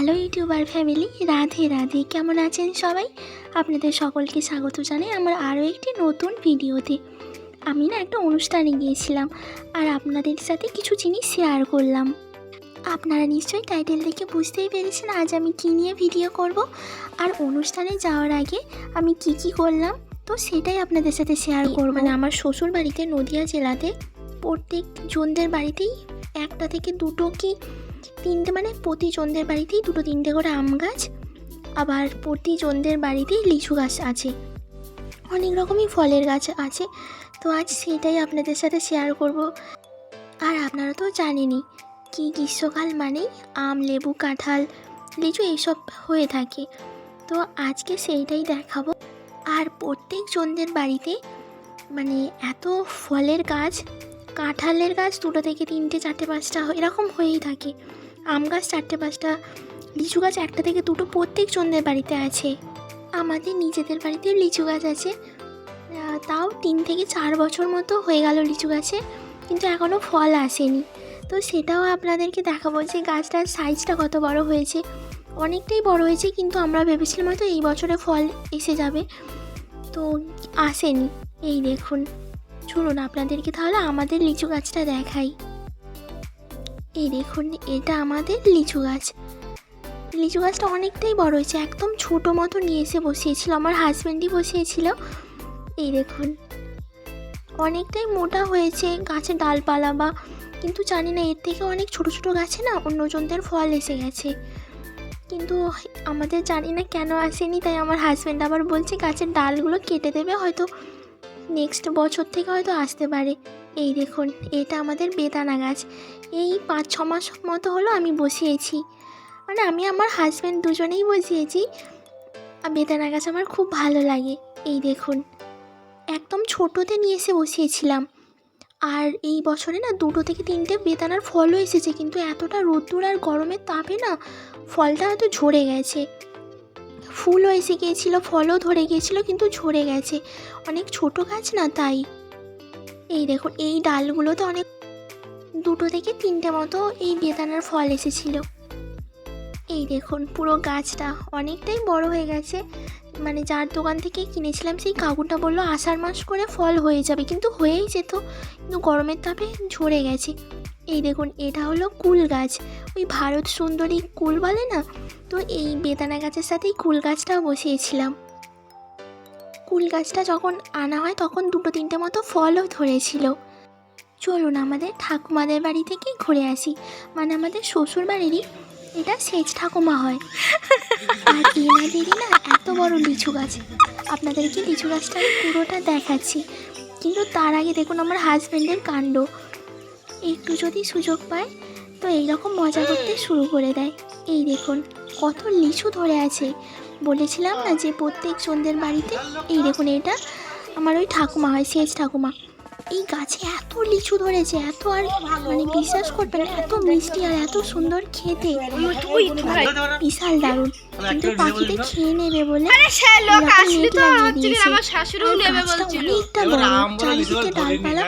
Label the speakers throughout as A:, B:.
A: Hello YouTuber family Radhe Radhe কেমন আছেন সবাই? আপনাদের সকলকে স্বাগত জানাই আমার আরও একটি নতুন ভিডিওতে। আমি না একটা অনুষ্ঠানে গিয়েছিলাম আর আপনাদের সাথে কিছু জিনিস শেয়ার করলাম। আপনারা নিশ্চয়ই টাইটেল দেখে বুঝতেই পেরেছেন আজ আমি কী নিয়ে ভিডিও করব। আর অনুষ্ঠানে যাওয়ার আগে আমি কি কি করলাম তো সেটাই আপনাদের সাথে শেয়ার করব। মানে আমার শ্বশুর বাড়িতে নদিয়া জেলাতে প্রত্যেক জনদের বাড়িতেই একটা থেকে দুটো কি তিনটে মানে প্রতি জনদের বাড়িতেই দুটো তিনটে করে আম গাছ, আবার প্রতি জনদের বাড়িতেই লিচু গাছ আছে। অনেক রকমই ফলের গাছ আছে, তো আজ সেটাই আপনাদের সাথে শেয়ার করব। আর আপনারা তো জানেনই, কি গ্রীষ্মকাল মানেই আম, লেবু, কাঁঠাল, লিচু এইসব হয়ে থাকে। তো আজকে সেইটাই দেখাবো। আর প্রত্যেক জনদের বাড়িতে মানে এত ফলের গাছ কাঁঠালের গাছ দুটো থেকে তিনটে, চারটে, পাঁচটা এরকম হয়েই থাকে। আম গাছ চারটে, পাঁচটা, লিচু গাছ একটা থেকে দুটো প্রত্যেক জনদের বাড়িতে আছে। আমাদের নিজেদের বাড়িতেও লিচু গাছ আছে। তাও তিন থেকে চার বছর মতো হয়ে গেল লিচু গাছে, কিন্তু এখনও ফল আসেনি। তো সেটাও আপনাদেরকে দেখাবো যে গাছটার সাইজটা কত বড় হয়েছে। অনেকটাই বড় হয়েছে, কিন্তু আমরা ভেবেছিলাম হয়তো এই বছরে ফল এসে যাবে। তো আসেনি। এই দেখুন। চলুন আপনাদেরকে তাহলে আমাদের লিচু গাছটা দেখাই। এই দেখুন, এটা আমাদের লিচু গাছ। লিচু গাছটা অনেকটাই বড় হয়েছে, একদম ছোটো মতো নিয়ে এসে বসিয়েছিল, আমার হাজব্যান্ডই বসিয়েছিল। এই দেখুন, অনেকটাই মোটা হয়েছে, গাছের ডালপালা বা কিন্তু জানি না, এর থেকে অনেক ছোট ছোট গাছে না অন্যজনদের ফল এসে গেছে। কিন্তু আমাদের জানি না কেন আসেনি, তাই আমার হাজব্যান্ড আবার বলছে গাছের ডালগুলো কেটে দেবে, হয়তো নেক্সট বছর থেকে হয়তো আসতে পারে। এই দেখুন, এটা আমাদের বেদানা গাছ। এই পাঁচ, ছ মাস মতো হলো আমি বসিয়েছি। মানে আমি আমার হাজব্যান্ড দুজনেই বসিয়েছি। আর বেদানা গাছ আমার খুব ভালো লাগে। এই দেখুন, একদম ছোটোতে নিয়ে এসে বসিয়েছিলাম। আর এই বছরে না দুটো থেকে তিনটে বেদানার ফলও এসেছে। কিন্তু এতটা রোদ্দুর আর গরমের তাপে না ফলটা হয়তো ঝরে গেছে। ফুলও এসে গিয়েছিল, ফলও ধরে গিয়েছিল, কিন্তু ঝরে গেছে। অনেক ছোট গাছ না তাই? এই দেখুন, এই ডালগুলোতে অনেক দুটো থেকে তিনটে মতো এই বেদানার ফল এসেছিল। এই দেখুন, পুরো গাছটা অনেকটাই বড় হয়ে গেছে। মানে যার দোকান থেকে কিনেছিলাম, সেই কাকুটা বলল, আষাঢ় মাস করে ফল হয়ে যাবে। কিন্তু হয়েই যেত, কিন্তু গরমের তাপে ঝরে গেছে। এই দেখুন, এটা হলো কুল গাছ। ওই ভারত সুন্দরী কুল বলে না? তো এই বেদানা গাছের সাথেই কুল গাছটাও বসিয়েছিলাম। কুল গাছটা যখন আনা হয়, তখন দুটো তিনটে মতো ফলও ধরেছিল। চলুন আমাদের ঠাকুমাদের বাড়ি থেকে ঘুরে আসি। মানে আমাদের শ্বশুর বাড়িরই এটা সেচ ঠাকুমা হয়। আর এনাদেরই না এত বড় লিচু গাছ। আপনাদেরকে লিচু গাছটা পুরোটা দেখাচ্ছি। কিন্তু তার আগে দেখুন, আমার হাজব্যান্ডের কাণ্ড। একটু যদি সুযোগ পায় তো এইরকম মজা করতে শুরু করে দেয়। এই দেখুন কত লিচু ধরে আছে। বলেছিলাম না যে প্রত্যেক সন্ধ্যের বাড়িতে এই দেখুন এটা আমার ওই ঠাকুমা হয় সেচ ঠাকুমা। এই গাছে এত লিচু ধরেছে এত আর মানে বিশ্বাস করবেন না, এত মিষ্টি আর এত সুন্দর খেতে। বিশাল দারুণ। কিন্তু পাখিতে খেয়ে নেবে বলে অনেকটা বড় চারিদিকে ডালপালা।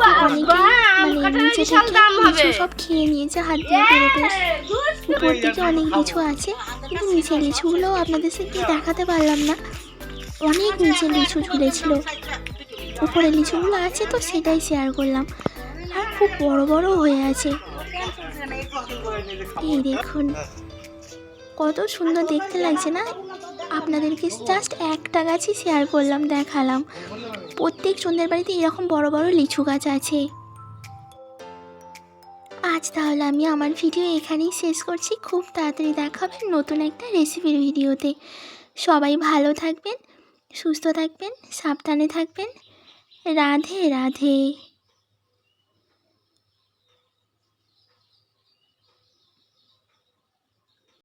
B: বাহ, দাম হবে।
A: লিচু সব খেয়ে নিয়েছে হাত দিয়ে পেরে পেরে। উপর দিকে অনেক লিচু আছে কিন্তু নিচে লিচুগুলোও আপনাদের সাথে দেখাতে পারলাম না। অনেক নিচে লিচু ঝুলেছিল। উপরে লিচুগুলো আছে তো সেটাই শেয়ার করলাম। আর খুব বড় বড় হয়ে আছে। এই দেখুন কত সুন্দর দেখতে লাগছে না? আপনাদেরকে জাস্ট একটা গাছই শেয়ার করলাম দেখালাম। প্রত্যেক সন্ধ্যের বাড়িতে এরকম বড় বড় লিচু গাছ আছে। আজ তাহলে আমি আমার ভিডিও এখানেই শেষ করছি। খুব তাড়াতাড়ি দেখাবেন নতুন একটা রেসিপির ভিডিওতে। সবাই ভালো থাকবেন, সুস্থ থাকবেন, সাবধানে থাকবেন। রাধে রাধে।